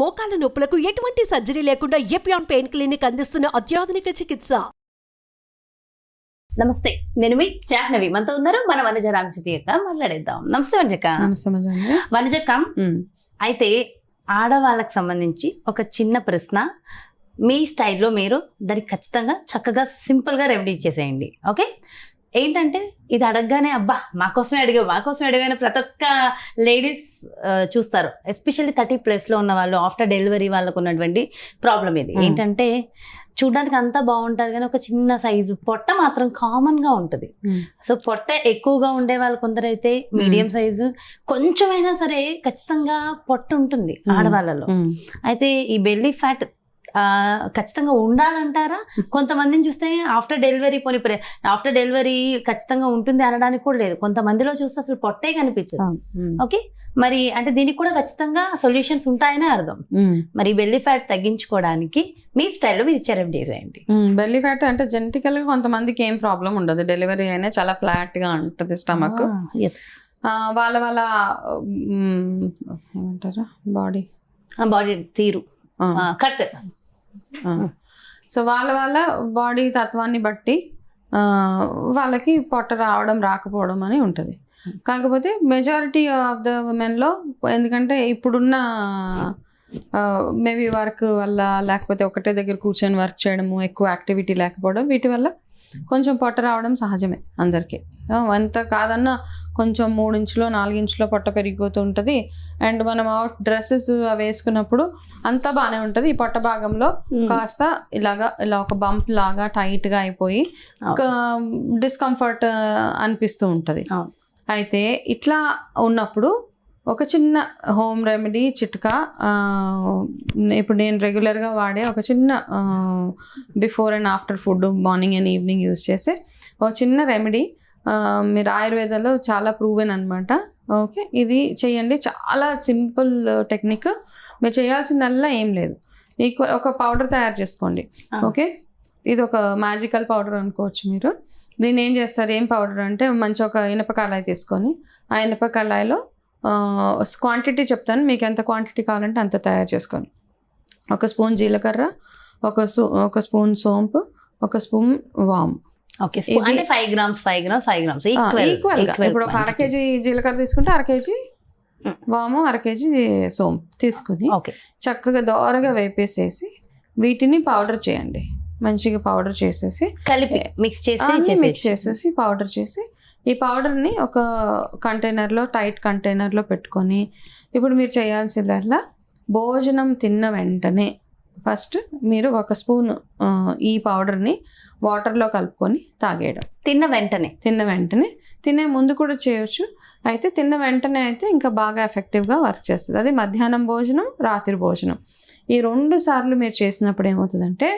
మోకాల నొప్పులకు ఎటువంటి సర్జరీ లేకుండా ఎపియాన్ పెయిన్ క్లినిక్ అందిస్తున్న అత్యాధునిక చికిత్స. నమస్తే నేను మీ జాహ్నవి. మనతో ఉన్నారు మన వనజ రామ్ సిటీ యొక్క మాట్లాడేద్దాం. నమస్తే వనజక్క. వనజక్క. అయితే ఆడవాళ్ళకి సంబంధించి ఒక చిన్న ప్రశ్న. మీ స్టైల్లో మీరు దానికి ఖచ్చితంగా చక్కగా సింపుల్గా రెమెడీ చేసేయండి. ఓకే? ఏంటంటే ఇది అడగగానే అబ్బా మా కోసమే అడిగావు మా కోసమే అడిగానే ప్రతి ఒక్క లేడీస్ చూస్తారు ఎస్పెషల్లీ థర్టీ ప్లస్లో ఉన్న వాళ్ళు ఆఫ్టర్ డెలివరీ వాళ్ళకు ఉన్నటువంటి ప్రాబ్లం ఇది. ఏంటంటే చూడడానికి అంతా బాగుంటుంది కానీ ఒక చిన్న సైజు పొట్ట మాత్రం కామన్గా ఉంటుంది. సో పొట్ట ఎక్కువగా ఉండే వాళ్ళు కొందరైతే మీడియం సైజు కొంచెమైనా సరే ఖచ్చితంగా పొట్ట ఉంటుంది. ఆడవాళ్ళలో. అయితే ఈ బెల్లీ ఫ్యాట్ ఖచ్చితంగా ఉండాలంటారా? కొంతమందిని చూస్తే ఆఫ్టర్ డెలివరీ పోనీ ఆఫ్టర్ డెలివరీ ఖచ్చితంగా ఉంటుంది అనడానికి కూడా లేదు. కొంతమందిలో చూస్తే అసలు పొట్టే కనిపించదు. ఓకే? మరి అంటే దీనికి కూడా ఖచ్చితంగా సొల్యూషన్స్ ఉంటాయనే అర్థం. మరి బెల్లీ ఫ్యాట్ తగ్గించుకోవడానికి మీ స్టైల్లో మీరు ఇచ్చారు చేయండి ఉమ్. బెల్లీ ఫ్యాట్ అంటే జెనెటికల్గా కొంతమందికి ఏం ప్రాబ్లం ఉండదు. డెలివరీ అయినా చాలా ఫ్లాట్గా ఉంటుంది స్టమక్. ఎస్ వాళ్ళ వాళ్ళ ఏమంటారు? బాడీ. బాడీ తీరు. కట్. సో వాళ్ళ వాళ్ళ బాడీ తత్వాన్ని బట్టి వాళ్ళకి పొట్ట రావడం రాకపోవడం అని ఉంటుంది. కాకపోతే మెజారిటీ ఆఫ్ ద ఉమెన్లో ఎందుకంటే ఇప్పుడున్న మేబీ వర్క్ వల్ల లేకపోతే ఒకటే దగ్గర కూర్చొని వర్క్ చేయడము ఎక్కువ యాక్టివిటీ లేకపోవడం వీటి వల్ల కొంచెం పొట్ట రావడం సహజమే అందరికీ. ఎంత కాదన్నా కొంచెం మూడు ఇంచులో నాలుగు ఇంచులో పొట్ట పెరిగిపోతూ ఉంటుంది అండ్ మనం అవుట్ డ్రెస్సెస్ వేసుకున్నప్పుడు అంతా బాగానే ఉంటుంది. ఈ పొట్ట భాగంలో కాస్త ఇలాగా ఇలా ఒక బంప్ లాగా టైట్గా అయిపోయి డిస్కంఫర్ట్ అనిపిస్తూ ఉంటది. అయితే ఇట్లా ఉన్నప్పుడు ఒక చిన్న హోమ్ రెమెడీ చిట్కా ఇప్పుడు నేను రెగ్యులర్గా వాడే ఒక చిన్న before and after food morning and evening use చేసే ఒక చిన్న రెమెడీ. మీరు ఆయుర్వేదంలో చాలా ప్రూవెన్ అనమాట ఓకే ఇది చేయండి. చాలా సింపుల్ టెక్నిక్. మీరు చేయాల్సిందల్లా ఏం లేదు. ఈక్వల్ ఒక పౌడర్ తయారు చేసుకోండి. ఓకే ఇది ఒక మ్యాజికల్ పౌడర్ అనుకోవచ్చు మీరు. దీన్ని ఏం చేస్తారు? ఏం పౌడర్ అంటే మంచి ఒక ఇనప కళాయి తీసుకొని ఆ ఇనప కళాయిలో క్వాంటిటీ చెప్తాను. మీకు ఎంత క్వాంటిటీ కావాలంటే అంత తయారు చేసుకోండి. ఒక స్పూన్ జీలకర్ర ఒక సు ఒక స్పూన్ సోంపు ఒక స్పూన్ వామ్. ఓకే అంటే five grams five grams five grams equal ఇప్పుడు ఒక అర కేజీ జీలకర్ర తీసుకుంటే అర కేజీ. వాము అర కేజీ సోంపు తీసుకుని ఓకే. చక్కగా దోరగా వేపేసేసి వీటిని పౌడర్ చేయండి. మంచిగా పౌడర్ చేసేసి కలిపి మిక్స్ చేసి మిక్స్ చేసేసి పౌడర్ చేసి ఈ పౌడర్ని ఒక కంటైనర్లో టైట్ కంటైనర్లో పెట్టుకొని ఇప్పుడు మీరు చేయాల్సిందల్లా భోజనం తిన్న వెంటనే ఫస్ట్ మీరు ఒక స్పూన్ ఈ పౌడర్ని వాటర్లో కలుపుకొని తాగేయడం. తిన్న వెంటనే? తిన్న వెంటనే. తినే ముందు కూడా చేయొచ్చు. అయితే తిన్న వెంటనే అయితే ఇంకా బాగా ఎఫెక్టివ్గా వర్క్ చేస్తుంది. అది మధ్యాహ్నం భోజనం రాత్రి భోజనం. ఈ రెండు సార్లు మీరు చేసినప్పుడు ఏమవుతుందంటే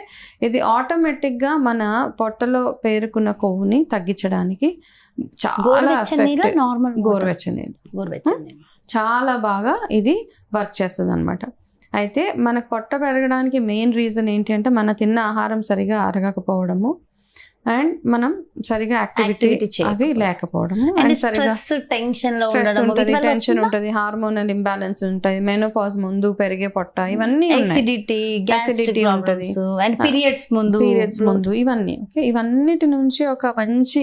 ఇది ఆటోమేటిక్గా మన పొట్టలో పేరుకున్న కొవ్వుని తగ్గించడానికి చాలా. నార్మల్ గోరువెచ్చని నీళ్ళు. గోరువెచ్చని నీళ్ళు. చాలా బాగా ఇది వర్క్ చేస్తుంది అనమాట అయితే మనకు పొట్ట పెరగడానికి మెయిన్ రీజన్ ఏంటి అంటే మన తిన్న ఆహారం సరిగా అరగకపోవడము. అండ్ మనం సరిగా యాక్టివిటీ. అవి అండ్ సరిగా స్ట్రెస్ టెన్షన్లో ఉంటుంది టెన్షన్ ఉంటుంది హార్మోనల్ ఇంబ్యాలెన్స్ ఉంటుంది మెనోపాజ్ ముందు పెరిగే పొట్ట ఇవన్నీ గ్యాసిడిటీ ఉంటది. అండ్ పీరియడ్స్ ముందు. పీరియడ్స్ ముందు ఇవన్నీ ఓకే ఇవన్నిటి నుంచి ఒక మంచి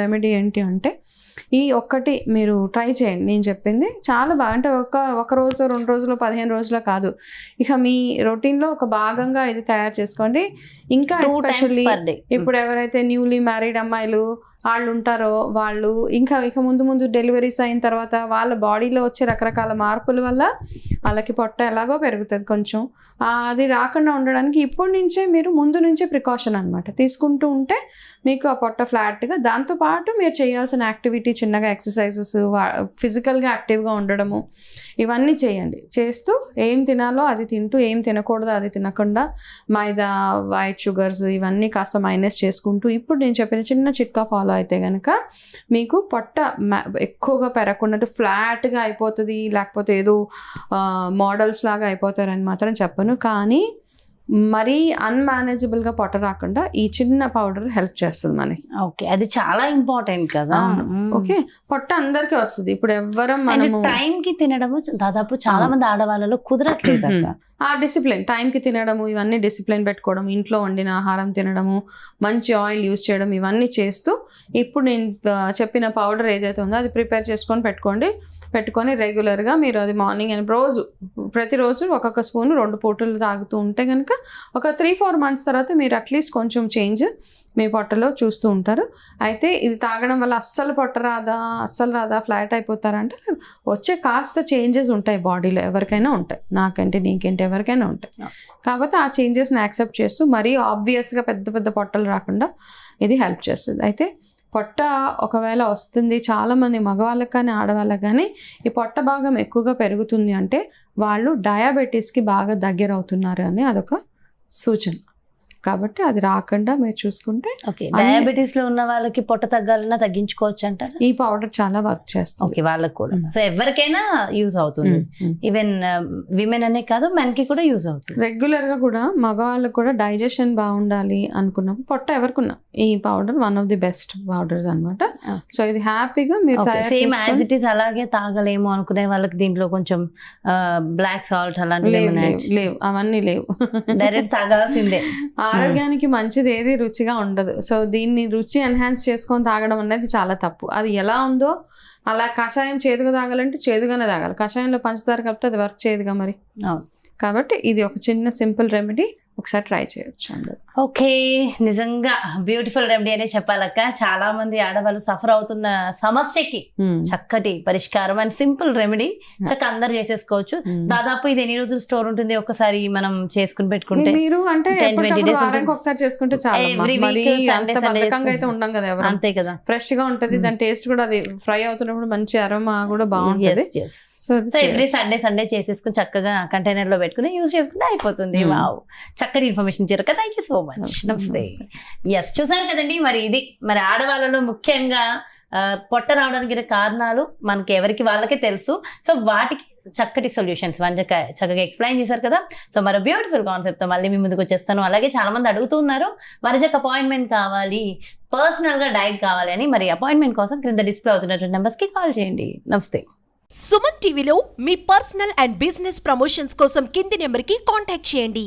రెమెడీ ఏంటి అంటే ఈ ఒక్కటి మీరు ట్రై చేయండి. నేను చెప్పింది చాలా బాగా అంటే ఒక ఒక రోజు రెండు రోజులు పదిహేను రోజులు కాదు. ఇక మీ రొటీన్లో ఒక భాగంగా ఇది తయారు చేసుకోండి. ఇంకా ఎస్పెషల్లీ ఇప్పుడు ఎవరైతే న్యూలీ మ్యారీడ్ అమ్మాయిలు వాళ్ళు ఉంటారో వాళ్ళు ఇంకా ఇక ముందు ముందు డెలివరీస్ అయిన తర్వాత వాళ్ళ బాడీలో వచ్చే రకరకాల మార్పుల వల్ల వాళ్ళకి పొట్ట ఎలాగో పెరుగుతుంది కొంచెం. అది రాకుండా ఉండడానికి ఇప్పటి నుంచే మీరు ముందు నుంచే ప్రికాషన్ అనమాట తీసుకుంటూ ఉంటే మీకు ఆ పొట్ట ఫ్లాట్గా దాంతోపాటు మీరు చేయాల్సిన యాక్టివిటీ చిన్నగా ఎక్సర్సైజెస్ ఫిజికల్గా యాక్టివ్గా ఉండడము ఇవన్నీ చేయండి. చేస్తూ ఏం తినాలో అది తింటూ ఏం తినకూడదో అది తినకుండా మైదా వైట్ షుగర్స్ ఇవన్నీ కాస్త మైనస్ చేసుకుంటూ ఇప్పుడు నేను చెప్పిన చిన్న చిట్కా ఫాలో అయితే కనుక మీకు పొట్ట ఎక్కువగా పెరగకుండా ఫ్లాట్గా అయిపోతుంది లేకపోతే ఏదో మోడల్స్ లాగా అయిపోతారని మాత్రం చెప్పను. కానీ మరీ అన్మేనేజబుల్గా పొట్ట రాకుండా ఈ చిన్న పౌడర్ హెల్ప్ చేస్తుంది మనకి. ఓకే అది చాలా ఇంపార్టెంట్ కదా. ఓకే పొట్ట అందరికీ వస్తుంది. ఇప్పుడు ఎవ్వరం మనము టైం కి తినడము దాదాపు చాలా మంది ఆడవాళ్ళలో కుదరట్లేదు అక్క. ఆ డిసిప్లిన్ టైంకి తినడము ఇవన్నీ డిసిప్లిన్ పెట్టుకోవడం ఇంట్లో వండిన ఆహారం తినడము మంచి ఆయిల్ యూస్ చేయడం ఇవన్నీ చేస్తూ ఇప్పుడు నేను చెప్పిన పౌడర్ ఏదైతే ఉందో అది ప్రిపేర్ చేసుకొని పెట్టుకోండి. పెట్టుకొని రెగ్యులర్గా మీరు అది మార్నింగ్ అండ్ రోజు ప్రతిరోజు ఒక్కొక్క స్పూన్ రెండు పూటలు తాగుతూ ఉంటే కనుక ఒక త్రీ ఫోర్ మంత్స్ తర్వాత మీరు అట్లీస్ట్ కొంచెం చేంజ్ మీ పొట్టలో చూస్తూ ఉంటారు. అయితే ఇది తాగడం వల్ల అస్సలు పొట్ట రాదా అస్సలు రాదా ఫ్లాట్ అయిపోతారా అంటే లేదు. వచ్చే కాస్త చేంజెస్ ఉంటాయి బాడీలో ఎవరికైనా ఉంటాయి. నాకంటే నీకంటే ఎవరికైనా ఉంటాయి. కాబట్టి ఆ చేంజెస్ని యాక్సెప్ట్ చేస్తూ మరీ ఆబ్వియస్గా పెద్ద పెద్ద పొట్టలు రాకుండా ఇది హెల్ప్ చేస్తుంది. అయితే పొట్ట ఒకవేళ వస్తుంది చాలామంది మగవాళ్ళకి కానీ ఆడవాళ్ళకి కానీ ఈ పొట్ట భాగం ఎక్కువగా పెరుగుతుంది అంటే వాళ్ళు డయాబెటీస్కి బాగా దగ్గర అవుతున్నారు అని అదొక సూచన. కాబట్టి అది రాకుండా మీరు చూసుకుంటే ఓకే డయాబెటీస్లో ఉన్న వాళ్ళకి పొట్ట తగ్గాలన్నా తగ్గించుకోవచ్చు అంటారా? ఈ పౌడర్ చాలా వర్క్ చేస్తుంది. ఓకే వాళ్ళకి కూడా. సో ఎవరికైనా యూజ్ అవుతుంది. ఈవెన్ విమెన్ అనే కాదు మెన్కి కూడా యూజ్ అవుతుంది. రెగ్యులర్గా కూడా మగవాళ్ళకు కూడా డైజెషన్ బాగుండాలి అనుకున్నాం. పొట్ట ఎవరికున్నా. ఈ powder one of the best powders అన్నమాట. Okay. సో ఇది హ్యాపీగా మీరు సేమ్ యాజ్ ఇట్ ఈస్ అలాగే తాగలేము అనుకునే వాళ్ళకి దీంట్లో కొంచెం బ్లాక్ సాల్ట్ అలాంటివి లేవు అవన్నీ లేవు. డైరెక్ట్ తాగాల్సిందే. ఆరోగ్యానికి మంచిది ఏది రుచిగా ఉండదు. సో దీన్ని రుచి ఎన్హాన్స్ చేసుకొని తాగడం అనేది చాలా తప్పు. అది ఎలా ఉందో అలా కషాయం చేదుగా తాగాలంటే చేదుగానే తాగాలి. కషాయంలో పంచదార కలిపితే అది వర్క్ చేయదుగా మరి. కాబట్టి ఇది ఒక చిన్న సింపుల్ రెమెడీ ఒకసారి ట్రై చేయొచ్చు అందరూ. ఓకే నిజంగా బ్యూటిఫుల్ రెమెడీ అనే చెప్పాలక్క. చాలా మంది ఆడవాళ్ళు సఫర్ అవుతున్న సమస్యకి చక్కటి పరిష్కారం అండ్ సింపుల్ రెమెడీ చక్క అందరు చేసేసుకోవచ్చు. దాదాపు ఇది ఎన్ని రోజులు స్టోర్ ఉంటుంది ఒకసారి మనం చేసుకుని పెట్టుకుంటే? మీరు అంటే 10, 20 ఎప్పటికప్పుడు days వారానికి ఉంటుంది. ఒకసారి చేసుకుంటే. ఉండం కదా అంతే కదా. ఫ్రెష్గా ఉంటది. దాని టేస్ట్ కూడా అది ఫ్రై అవుతున్నప్పుడు మంచి అరోమా కూడా బాగుంటది. సో ఎవ్రీ సండే సండే చేసేసుకుని చక్కగా కంటైనర్లో పెట్టుకుని యూజ్ చేసుకుంటే అయిపోతుంది. వావ్ చక్కటి ఇన్ఫర్మేషన్ ఇచ్చారు కదా. థ్యాంక్ యూ సో మచ్ నమస్తే. ఎస్ చూసారు కదండి మరి ఇది మరి ఆడవాళ్ళలో ముఖ్యంగా పొట్ట రావడానికి కారణాలు మనకి ఎవరికి వాళ్ళకే తెలుసు. సో వాటికి చక్కటి సొల్యూషన్స్ వంజక చక్కగా ఎక్స్ప్లెయిన్ చేశారు కదా. సో మరి బ్యూటిఫుల్ కాన్సెప్ట్తో మళ్ళీ మీ ముందుకు వచ్చేస్తాను. అలాగే చాలా మంది అడుగుతున్నారు వరజక్ అపాయింట్మెంట్ కావాలి పర్సనల్గా డైట్ కావాలి అని. మరి అపాయింట్మెంట్ కోసం క్రింద డిస్ప్లే అవుతున్నటువంటి నెంబర్స్కి కాల్ చేయండి. నమస్తే సుమన్ టీవీలో మీ పర్సనల్ అండ్ బిజినెస్ ప్రమోషన్స్ కోసం కింది నెంబర్కి కాంటాక్ట్ చేయండి.